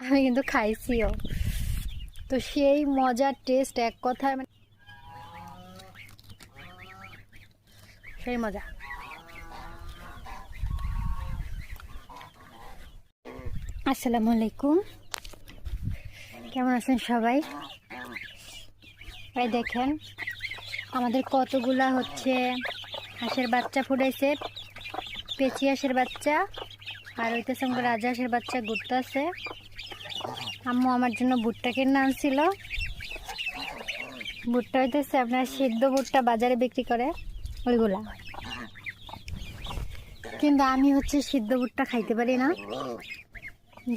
আমি কিন্তু খাইছিও। তো সেই মজার টেস্ট এক কথায় মানে সেই মজা। আসসালামু আলাইকুম। কেমন আছেন সবাই? এই দেখেন, আমাদের কতগুলা হচ্ছে হাঁসের বাচ্চা ফুটাইছে। পেঁচি হাঁসের বাচ্চা আর ওইতে সঙ্গে রাজা হাঁসের বাচ্চা ঘুরতে আছে। আম্মু আমার জন্য ভুট্টা কিনে আনছিল। ভুট্টা হইতেছে আপনার সিদ্ধ ভুট্টা বাজারে বিক্রি করে, ওইগুলা। কিন্তু আমি হচ্ছে সিদ্ধ ভুট্টা খাইতে পারি না।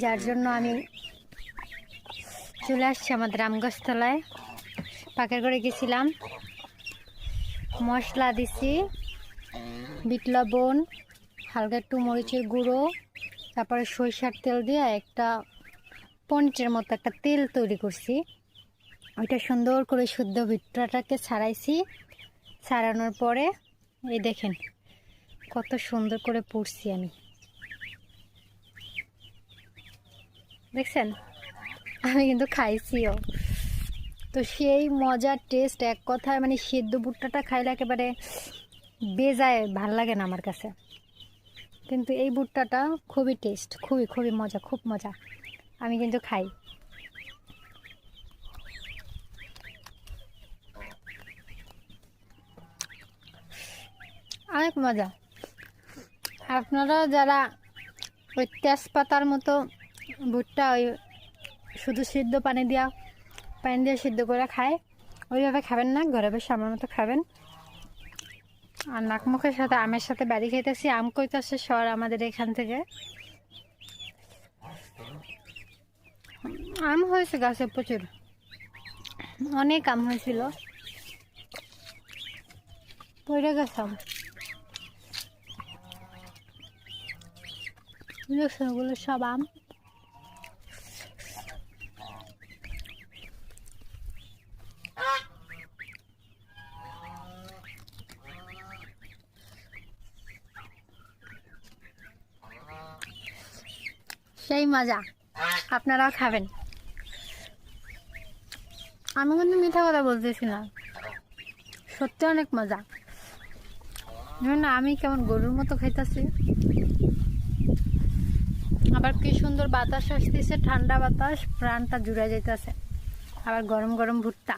যার জন্য আমি চলে আসছি আমাদের আমগাছতলায়। পাকের করে গেছিলাম। মশলা দিছি, বিট লবণ, হালকা একটু মরিচের গুঁড়ো, তারপরে সরিষার তেল দিয়ে একটা পনিটের মতো একটা তেল তৈরি করছি। ওইটা সুন্দর করে শুদ্ধ ভিটটাটাকে ছাড়াইছি। ছাড়ানোর পরে, এই দেখেন, কত সুন্দর করে পুড়ছি আমি। দেখছেন? আমি কিন্তু খাইছিও। তো সেই মজার টেস্ট, এক কথায় মানে সেদ্ধ ভুট্টাটা খাইলে একেবারে বেজায় ভালো লাগে না আমার কাছে। কিন্তু এই ভুট্টাটা খুবই টেস্ট, খুবই খুবই মজা, খুব মজা। আমি কিন্তু খাই। অনেক মজা। আপনারা যারা ওই তেজপাতার মতো ভুট্টা ওই শুধু সিদ্ধ পানি দিয়া, পানি দিয়ে সিদ্ধ করে খায়, ওইভাবে খাবেন না, ঘরে বসে আমার মতো খাবেন। আর নাকমুখের সাথে আমের সাথে বাড়ি খাইতেছি, আম কইতাছে শহর আমাদের এখান থেকে। আম হয়েছে গাছে প্রচুর। অনেক আম হয়েছিল। পড়ে গেছে আম। ওগুলো সব আম। সেই মজা। আপনারাও খাবেন। আমি কিন্তু মিঠা কথা বলতেছি না। সত্যি অনেক মজা। না, আমি কেমন গরুর মতো খাইতেছি। আবার কি সুন্দর বাতাস আসতেছে, ঠান্ডা বাতাস, প্রাণটা জুড়ে যাইতেছে। আবার গরম গরম ভুট্টা।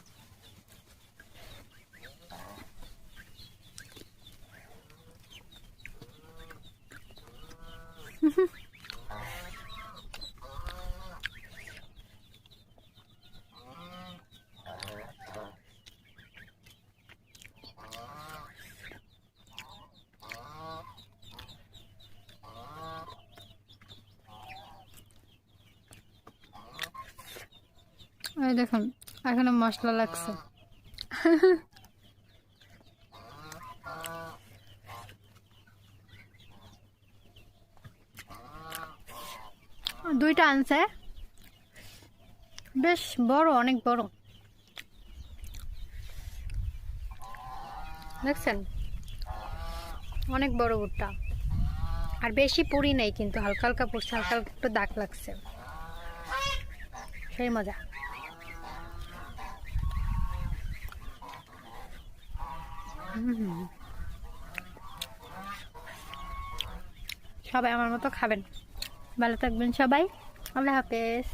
দেখুন, এখানে মশলা লাগছে। দুইটা আনছে। বেশ বড়, অনেক বড়। দেখছেন? অনেক বড় ভুট্টা। আর বেশি পুরি নেই কিন্তু, হালকা হালকা পড়ছে হালকা হালকা একটু দাগ লাগছে। সেই মজা। সবাই আমার মতো খাবেন। ভালো থাকবেন সবাই। আল্লাহ হাফেজ।